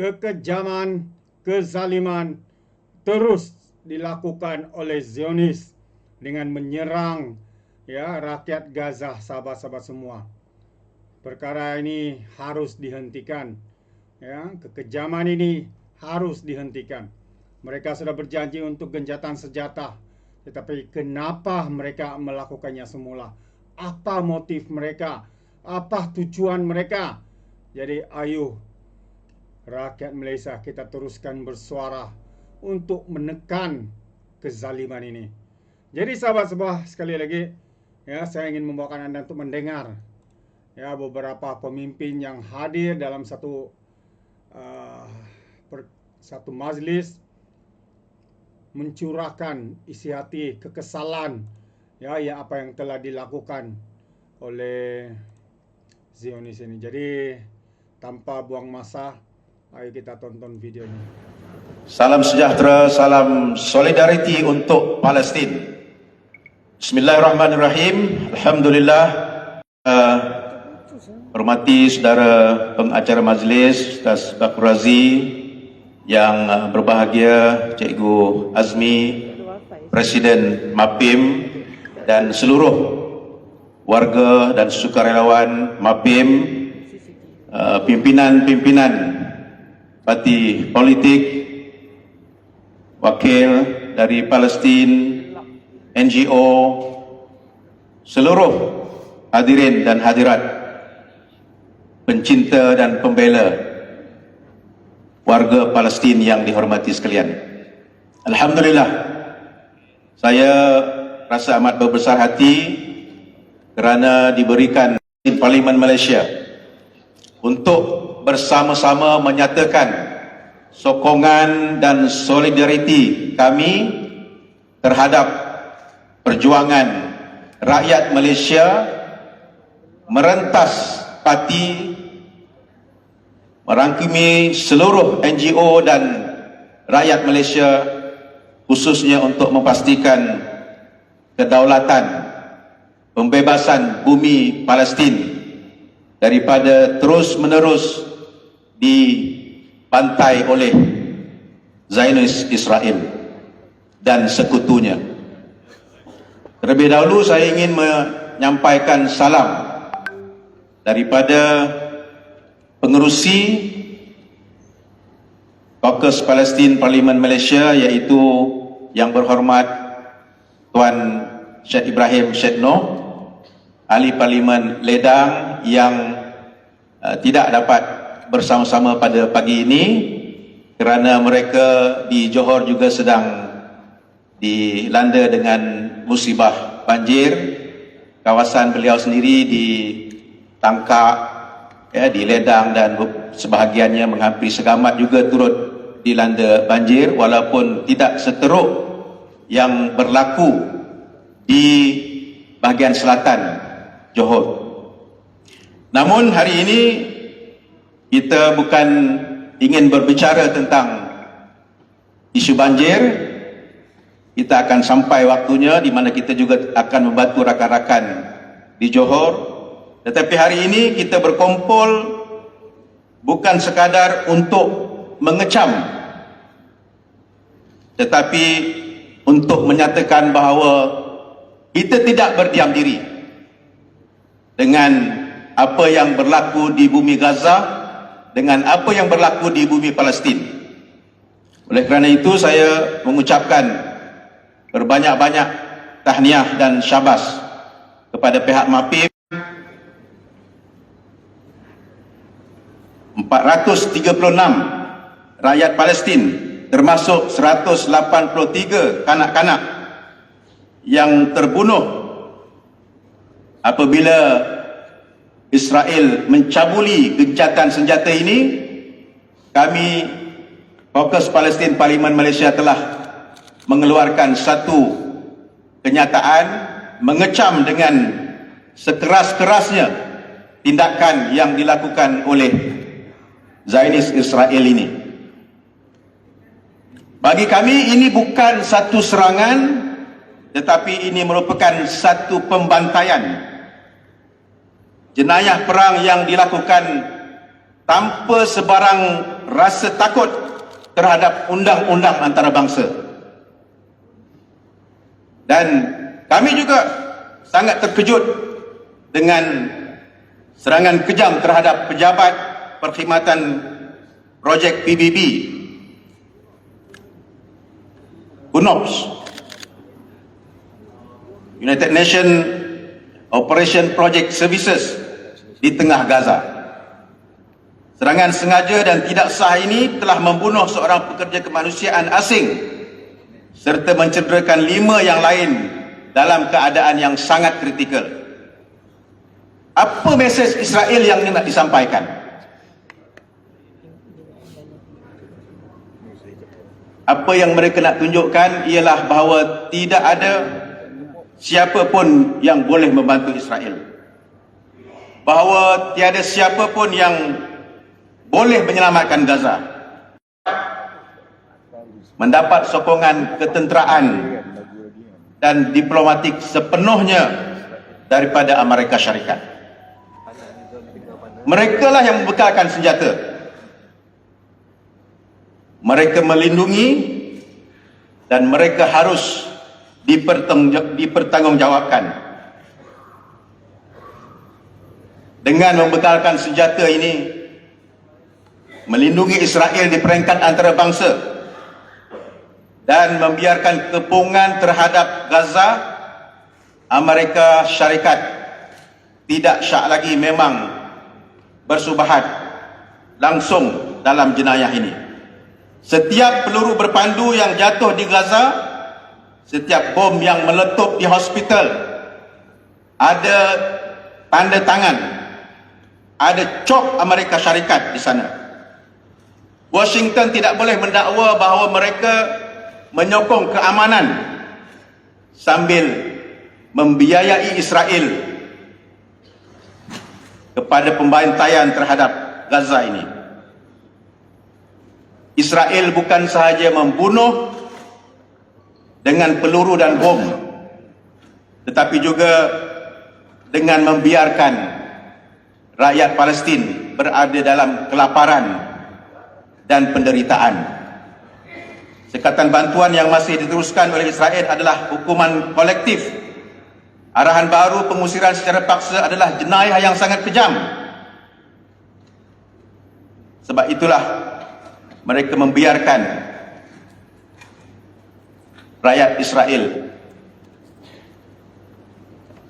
kekejaman, kezaliman terus dilakukan oleh Zionis dengan menyerang ya rakyat Gaza sahabat-sahabat semua. Perkara ini harus dihentikan. Ya, kekejaman ini harus dihentikan. Mereka sudah berjanji untuk gencatan senjata. Tetapi kenapa mereka melakukannya semula? Apa motif mereka? Apa tujuan mereka? Jadi ayo rakyat Malaysia kita teruskan bersuara untuk menekan kezaliman ini. Jadi sahabat sebuah sekali lagi ya saya ingin membawakan Anda untuk mendengar ya beberapa pemimpin yang hadir dalam satu uh, per, satu majlis mencurahkan isi hati kekesalan ya ya apa yang telah dilakukan oleh Zionis ini. Jadi tanpa buang masa ayo kita tonton videonya. Salam sejahtera, salam solidariti untuk Palestin. Bismillahirrahmanirrahim. Alhamdulillah. Uh, hormati saudara pengacara majlis, Ustaz Bakur Razi, yang uh, berbahagia Cikgu Azmi, Presiden MAPIM dan seluruh warga dan sukarelawan MAPIM, uh, pimpinan-pimpinan parti politik, wakil dari Palestin, NGO, seluruh hadirin dan hadirat, pencinta dan pembela warga Palestin yang dihormati sekalian. Alhamdulillah, saya rasa amat berbesar hati kerana diberikan Parlimen Malaysia untuk bersama-sama menyatakan sokongan dan solidariti kami terhadap perjuangan rakyat Malaysia merentas parti merangkumi seluruh NGO dan rakyat Malaysia khususnya untuk memastikan kedaulatan pembebasan bumi Palestin daripada terus menerus di pantai oleh Zionis Israel dan sekutunya. Terlebih dahulu saya ingin menyampaikan salam daripada pengerusi Kaukus Palestin Parlimen Malaysia iaitu yang berhormat Tuan Syed Ibrahim Syed Noh ahli Parlimen Ledang yang uh, tidak dapat bersama-sama pada pagi ini kerana mereka di Johor juga sedang dilanda dengan musibah banjir kawasan beliau sendiri di Tangkak ya di Ledang dan sebahagiannya menghampiri Segamat juga turut dilanda banjir walaupun tidak seteruk yang berlaku di bahagian selatan Johor. Namun hari ini kita bukan ingin berbicara tentang isu banjir. Kita akan sampai waktunya di mana kita juga akan membantu rakan-rakan di Johor. Tetapi hari ini kita berkumpul bukan sekadar untuk mengecam tetapi untuk menyatakan bahawa kita tidak berdiam diri dengan apa yang berlaku di bumi Gaza dengan apa yang berlaku di bumi Palestin. Oleh kerana itu saya mengucapkan berbanyak-banyak tahniah dan syabas kepada pihak MAPIM 436 rakyat Palestin termasuk 183 kanak-kanak yang terbunuh apabila Israel mencabuli gencatan senjata ini kami Fokus Palestin Parlimen Malaysia telah mengeluarkan satu kenyataan mengecam dengan sekeras-kerasnya tindakan yang dilakukan oleh Zionis Israel ini. Bagi kami ini bukan satu serangan tetapi ini merupakan satu pembantaian jenayah perang yang dilakukan tanpa sebarang rasa takut terhadap undang-undang antarabangsa. Dan kami juga sangat terkejut dengan serangan kejam terhadap pejabat perkhidmatan projek PBB UNOPS United Nation Operation Project Services di tengah Gaza. Serangan sengaja dan tidak sah ini telah membunuh seorang pekerja kemanusiaan asing serta mencederakan lima yang lain dalam keadaan yang sangat kritikal. Apa mesej Israel yang nak disampaikan? Apa yang mereka nak tunjukkan ialah bahawa tidak ada siapa pun yang boleh membantu Israel. Bahawa tiada siapa pun yang boleh menyelamatkan Gaza. Mendapat sokongan ketenteraan dan diplomatik sepenuhnya daripada Amerika Syarikat. Mereka lah yang membekalkan senjata. Mereka melindungi dan mereka harus dipertanggungjawabkan dengan membekalkan senjata ini melindungi Israel di peringkat antarabangsa dan membiarkan kepungan terhadap Gaza Amerika Syarikat tidak syak lagi memang bersubahat langsung dalam jenayah ini. Setiap peluru berpandu yang jatuh di Gaza setiap bom yang meletup di hospital ada tanda tangan ada cop Amerika Syarikat di sana. Washington tidak boleh mendakwa bahawa mereka menyokong keamanan sambil membiayai Israel kepada pembantaian terhadap Gaza ini. Israel bukan sahaja membunuh dengan peluru dan bom tetapi juga dengan membiarkan rakyat Palestin berada dalam kelaparan dan penderitaan Sekatan bantuan yang masih diteruskan oleh Israel adalah hukuman kolektif. Arahan baru pengusiran secara paksa adalah jenayah yang sangat kejam. Sebab itulah mereka membiarkan rakyat Israel.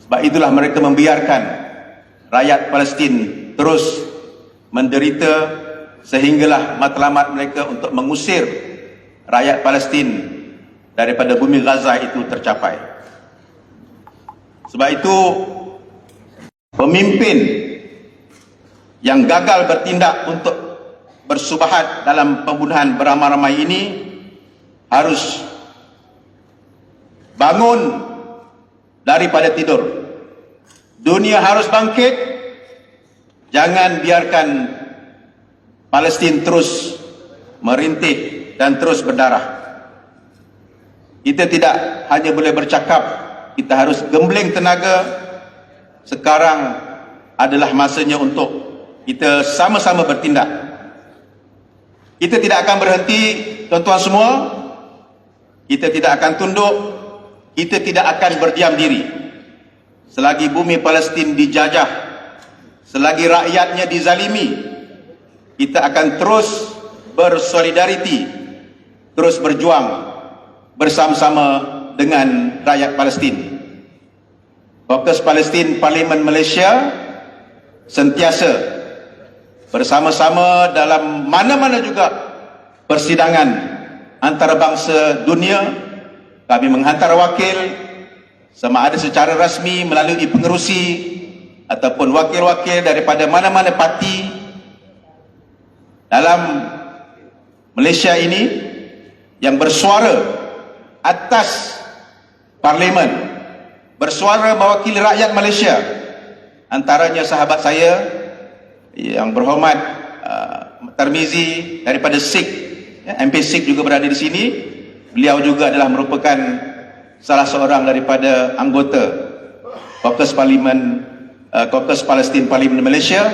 Sebab itulah mereka membiarkan rakyat Palestin terus menderita sehinggalah matlamat mereka untuk mengusir rakyat Palestin daripada bumi Gaza itu tercapai. Sebab itu pemimpin yang gagal bertindak untuk bersubahat dalam pembunuhan beramai-ramai ini harus bangun daripada tidur dunia harus bangkit. Jangan biarkan Palestin terus merintih dan terus berdarah. Kita tidak hanya boleh bercakap kita harus gembling tenaga. Sekarang adalah masanya untuk kita sama-sama bertindak. Kita tidak akan berhenti tuan-tuan semua. Kita tidak akan tunduk. Kita tidak akan berdiam diri selagi bumi Palestin dijajah selagi rakyatnya dizalimi kita akan terus bersolidariti terus berjuang bersama-sama dengan rakyat Palestin. Fokus Palestin Parlimen Malaysia sentiasa bersama-sama dalam mana-mana juga persidangan antarabangsa dunia. Kami menghantar wakil sama ada secara rasmi melalui pengerusi ataupun wakil-wakil daripada mana-mana parti dalam Malaysia ini yang bersuara atas parlimen bersuara mewakili rakyat Malaysia antaranya sahabat saya yang berhormat uh, Tarmizi daripada SIK ya, MP SIK juga berada di sini. Beliau juga adalah merupakan salah seorang daripada anggota Caucus Parlimen uh, Caucus Palestin Parlimen Malaysia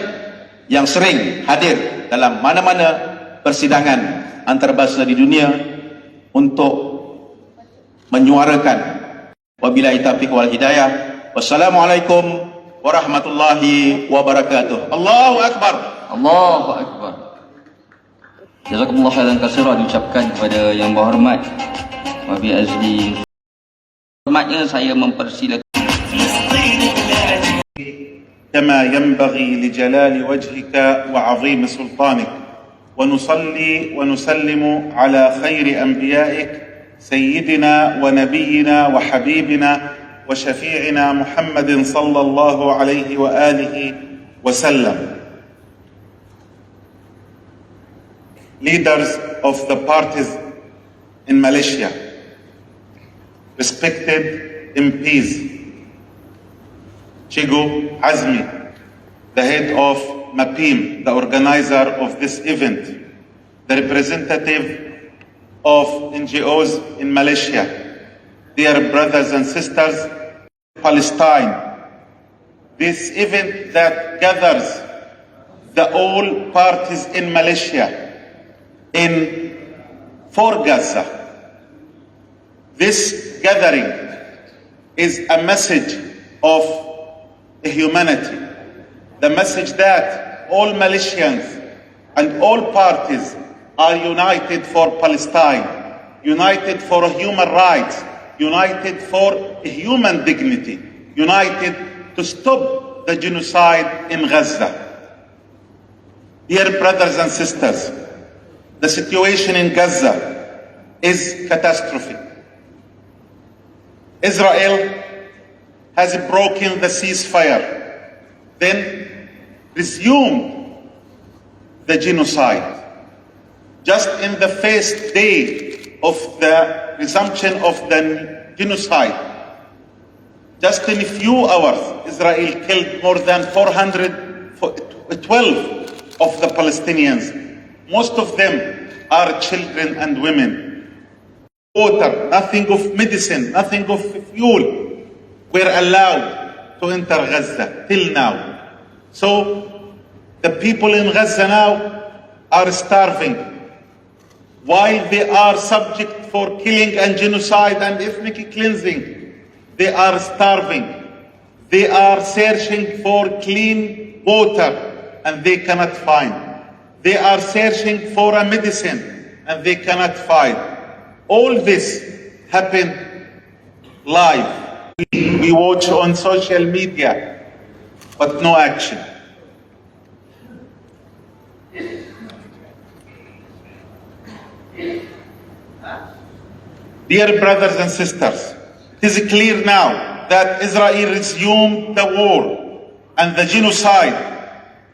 yang sering hadir dalam mana-mana persidangan antarabangsa di dunia untuk menyuarakan wabillahi taufiq wal hidayah wassalamualaikum warahmatullahi wabarakatuh Allahu akbar Allahu Akbar. Jazakumullah khairan katsira diucapkan kepada yang berhormat Wabi Azli. Hormatnya saya mempersilakan كما ينبغي لجلال وجهك وعظيم سلطانك. ونصلي ونسلم على خير أنبيائك سيدنا ونبينا وحبيبنا وشفيعنا محمد صلى الله عليه وآله وسلم. Leaders of the parties in Malaysia. Respected MPs Chigo Azmi, the head of MAPIM, the organizer of this event, the representative of NGOs in Malaysia, dear brothers and sisters, Palestine, this event that gathers the all parties in Malaysia in for Gaza. This gathering is a message of humanity. The message that all Malaysians and all parties are united for Palestine, united for human rights, united for human dignity, united to stop the genocide in Gaza. Dear brothers and sisters, the situation in Gaza is catastrophic. Israel has broken the ceasefire, then resumed the genocide. Just in the first day of the resumption of the genocide, just in a few hours, Israel killed more than 412 of the Palestinians. Most of them are children and women. Water, nothing of medicine, nothing of fuel, were allowed to enter Gaza till now. So the people in Gaza now are starving while they are subject for killing and genocide and ethnic cleansing. They are starving. They are searching for clean water and they cannot find. They are searching for a medicine and they cannot find. All this happened live we watch on social media, but no action. Dear brothers and sisters, it is clear now that Israel resumed the war and the genocide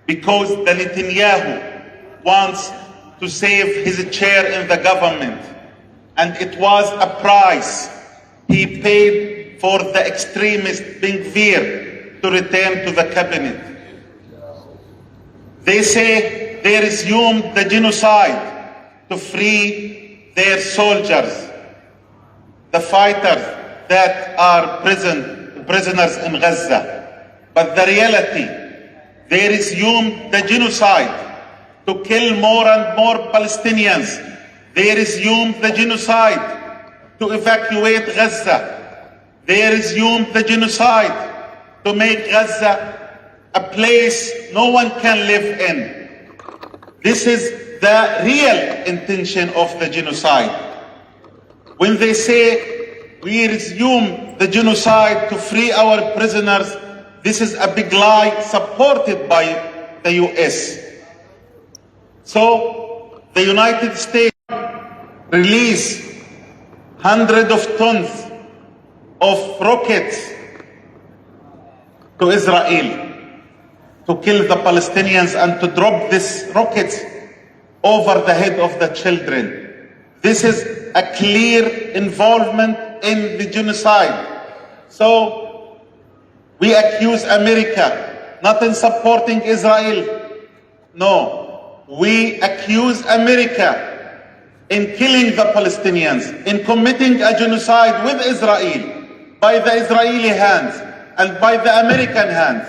because the Netanyahu wants to save his chair in the government. And it was a price he paid for the extremist Bengvir to return to the cabinet. They say they resumed the genocide to free their soldiers, the fighters that are prison, prisoners in Gaza. But the reality, they resumed the genocide to kill more and more Palestinians. They resumed the genocide to evacuate Gaza. They resumed the genocide to make Gaza a place no one can live in. This is the real intention of the genocide. When they say we resume the genocide to free our prisoners, this is a big lie supported by the US. So the United States release hundreds of tons of rockets to Israel to kill the Palestinians and to drop these rockets over the head of the children. This is a clear involvement in the genocide. So we accuse America not in supporting Israel. No, we accuse America in killing the Palestinians, in committing a genocide with Israel, by the Israeli hands and by the American hands.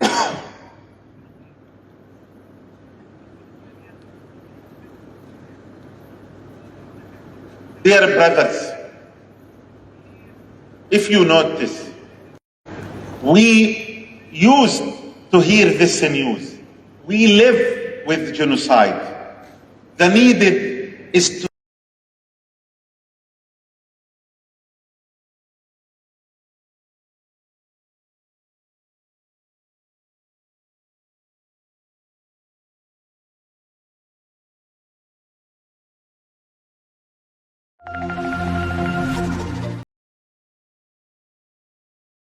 Dear brothers, if you notice, we used to hear this news. We live with genocide. The needed is